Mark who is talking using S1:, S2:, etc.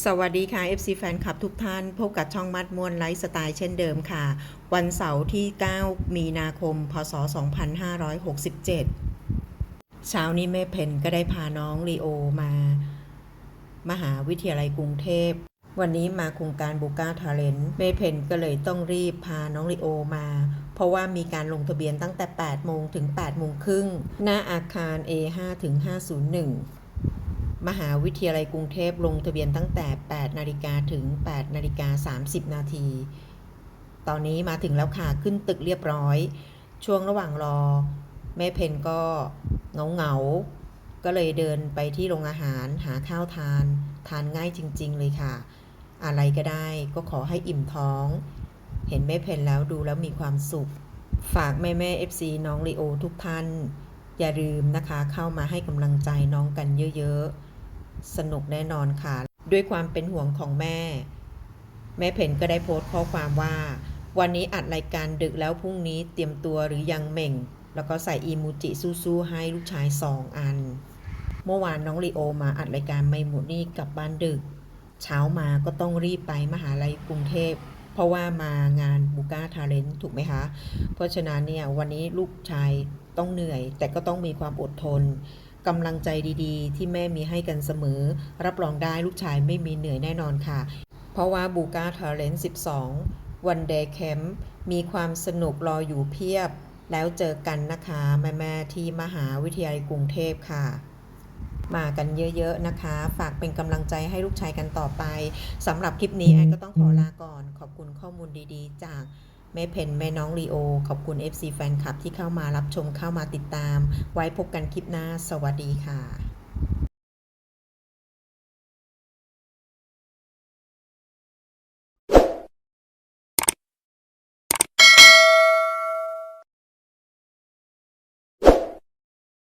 S1: สวัสดีค่ะ FC แฟนคลับทุกท่าน พบกับช่องมัดมวนไลฟ์สไตล์เช่นเดิมค่ะ วันเสาร์ที่ 9 มีนาคม พศ 2567 เช้านี้แม่เพนก็ได้พาน้องลีโอมา มหาวิทยาลัยกรุงเทพ วันนี้มาโครงการบูก้าทาเลนแม่เพนก็เลยต้องรีบพาน้องลีโอมา เพราะว่ามีการลงทะเบียนตั้งแต่ 8 โมงถึง 8 โมงครึ่ง หน้าอาคาร A5 ถึง 501 มหาวิทยาลัยกรุงเทพลงทะเบียนตั้งแต่ 8 นาฬิกาถึง 8 นาฬิกา 30 นาที ตอนนี้มาถึงแล้วค่ะ ขึ้นตึกเรียบร้อย ช่วงระหว่างรอ แม่เพนก็เหงาเงาก็เลยเดินไปที่โรงอาหารหาข้าวทาน ทานง่ายจริง ๆ เลยค่ะ อะไรก็ได้ก็ขอให้อิ่มท้อง เห็นแม่เพนแล้วดูแล้วมีความสุข ฝากแม่แม่ FC น้องลีโอทุกท่านอย่าลืมนะคะเข้ามาให้กำลังใจน้องกันเยอะ ๆ สนุกแน่นอนค่ะ ด้วยความเป็นห่วงของแม่ แม่เพนก็ได้โพสต์ข้อความว่า วันนี้อัดรายการดึกแล้วพรุ่งนี้เตรียมตัวหรือยังเหม่ง แล้วก็ใส่อีมูจิสู้ๆให้ลูกชายสองอัน เมื่อวานน้องลีโอมาอัดรายการไม่หมดนี่กลับบ้านดึก เช้ามาก็ต้องรีบไปมหาลัยกรุงเทพเพราะว่ามางานบูก้าทาเลนถูกไหมคะ เพราะฉะนั้นเนี่ยวันนี้ลูกชายต้องเหนื่อย แต่ก็ต้องมีความอดทน กำลังใจดีๆ ที่แม่มีให้กันเสมอ รับรองได้ลูกชายไม่มีเหนื่อยแน่นอนค่ะ เพราะว่าบูก้าทเลน12 วันเดย์แคมป์มีความสนุกรออยู่เพียบ แล้วเจอกันนะคะ แม่ๆที่มหาวิทยาลัยกรุงเทพค่ะมากันเยอะๆนะคะ ฝากเป็นกำลังใจให้ลูกชายกันต่อไปสำหรับคลิปนี้แอนก็ต้องขอลาก่อน ขอบคุณข้อมูลดีๆ จาก แม่เพนแม่น้องลีโอ ขอบคุณ FC แฟนคลับที่เข้ามารับชมเข้ามาติดตาม ไว้พบกันคลิปหน้า สวัสดีค่ะ